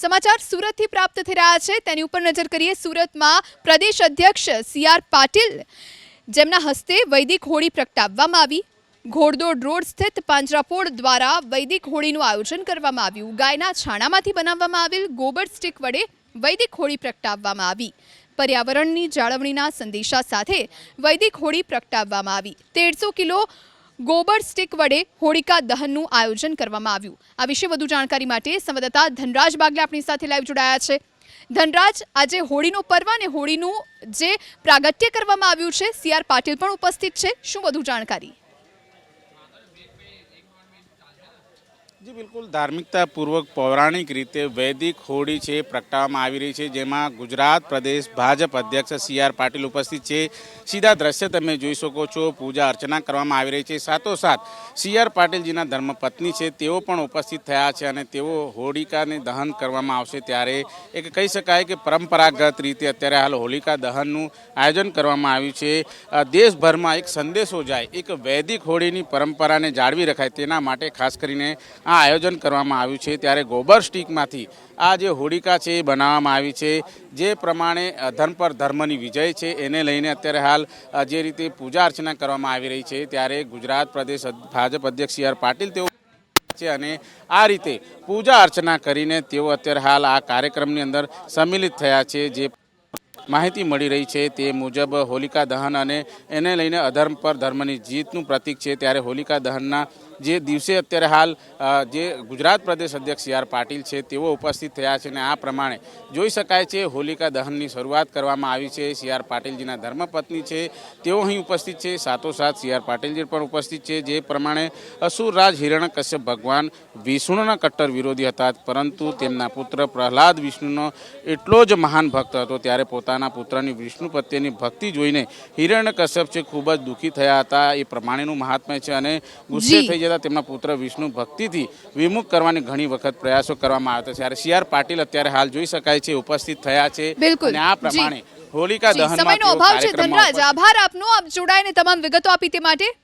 સમાચાર સુરતથી પ્રાપ્ત થઈ રહ્યા છે. તેની ઉપર નજર કરીએ સુરતમાં પ્રદેશ અધ્યક્ષ સી આર પાટીલ જેમના હસ્તે વૈદિક હોળી પ્રગટાવવામાં આવી. ઘોડદોડ રોડ સ્થિત પાંજરાપોળ દ્વારા વૈદિક હોળીનું આયોજન કરવામાં આવ્યું. ગાયના છાણામાંથી બનાવવામાં આવેલ ગોબર સ્ટીક વડે વૈદિક હોળી પ્રગટાવવામાં આવી. પર્યાવરણની જાળવણીના સંદેશા સાથે વૈદિક હોળી પ્રગટાવવામાં આવી. તેરસો કિલો ગોબર સ્ટિક વડે હોળિકા દહનનું આયોજન કરવામાં આવ્યું. આ વિશે વધુ જાણકારી માટે સંવાદદાતા ધનરાજ બાગલે આપણી સાથે લાઈવ જોડાયા છે. ધનરાજ, આજે હોળીનો પર્વ અને હોળીનું જે પ્રાગટ્ય કરવામાં આવ્યું છે, સી આર પાટીલ પણ ઉપસ્થિત છે. શું વધુ જાણકારી? જી, બિલકુલ. ધાર્મિકતાપૂર્વક પૌરાણિક રીતે વૈદિક હોળી છે પ્રગટાવવામાં આવી રહી છે, જેમાં ગુજરાત પ્રદેશ ભાજપ અધ્યક્ષ સી આર પાટીલ ઉપસ્થિત છે. સીધા દ્રશ્ય તમે જોઈ શકો છો, પૂજા અર્ચના કરવામાં આવી રહી છે. સાથોસાથ, સી આર પાટીલજીના ધર્મપત્ની છે, તેઓ પણ ઉપસ્થિત થયા છે અને તેઓ હોળિકાને દહન કરવામાં આવશે ત્યારે એક કહી શકાય કે પરંપરાગત રીતે અત્યારે હાલ હોલિકા દહનનું આયોજન કરવામાં આવ્યું છે. દેશભરમાં એક સંદેશો જાય, એક વૈદિક હોળીની પરંપરાને જાળવી રખાય તેના માટે ખાસ કરીને આ આયોજન કરવામાં આવ્યું છે ત્યારે ગોબર સ્ટીકમાંથી આ જે હોડિકા છે એ બનાવવામાં આવી છે. જે પ્રમાણે ધર્મ પર ધર્મની વિજય છે એને લઈને અત્યારે હાલ જે રીતે પૂજા અર્ચના કરવામાં આવી રહી છે ત્યારે ગુજરાત પ્રદેશ ભાજપ અધ્યક્ષ સી આર પાટીલ તેઓ છે અને આ રીતે પૂજા અર્ચના કરીને તેઓ અત્યારે હાલ આ કાર્યક્રમની અંદર સંમિલિત થયા છે જે માહિતી મળી રહી છે તે મુજબ હોલિકા દહન અને એને લઈને અધર્મ પર ધર્મની જીતનું પ્રતીક છે. ત્યારે હોલિકા દહનના જે દિવસે અત્યારે હાલ જે ગુજરાત પ્રદેશ અધ્યક્ષ સી આર પાટીલ છે તેઓ ઉપસ્થિત થયા છે અને આ પ્રમાણે જોઈ શકાય છે હોલિકા દહનની શરૂઆત કરવામાં આવી છે. સી આર પાટીલજીના ધર્મપત્ની છે, તેઓ અહીં ઉપસ્થિત છે. સાથોસાથ સી આર પાટીલજી પણ ઉપસ્થિત છે, જે પ્રમાણે અસુરરાજ હિરણ્ય કશ્યપ ભગવાન વિષ્ણુના કટ્ટર વિરોધી હતા, પરંતુ તેમના પુત્ર પ્રહલાદ વિષ્ણુનો એટલો જ મહાન ભક્ત હતો. ત્યારે પોતાના પુત્રની વિષ્ણુ પ્રત્યેની ભક્તિ જોઈને હિરણ્ય કશ્યપ છે ખૂબ જ દુઃખી થયા હતા. એ પ્રમાણેનું મહાત્મ્ય છે અને ગુસ્સે થઈ જતા તેમના પુત્ર વિષ્ણુ ભક્તિથી વિમુખ કરવાની ઘણી વખત પ્રયાસો કરવામાં આવ્યા હતા. ત્યારે સી આર પાટીલ અત્યારે હાલ જોઈ શકાય છે ઉપસ્થિત થયા છે. અને આ પ્રમાણે હોલિકા દહન સમયનો અભાવ છે ધનરાજ આભાર આપનો. આપ જોડાઈને તમામ વિગતો આપી તે માટે.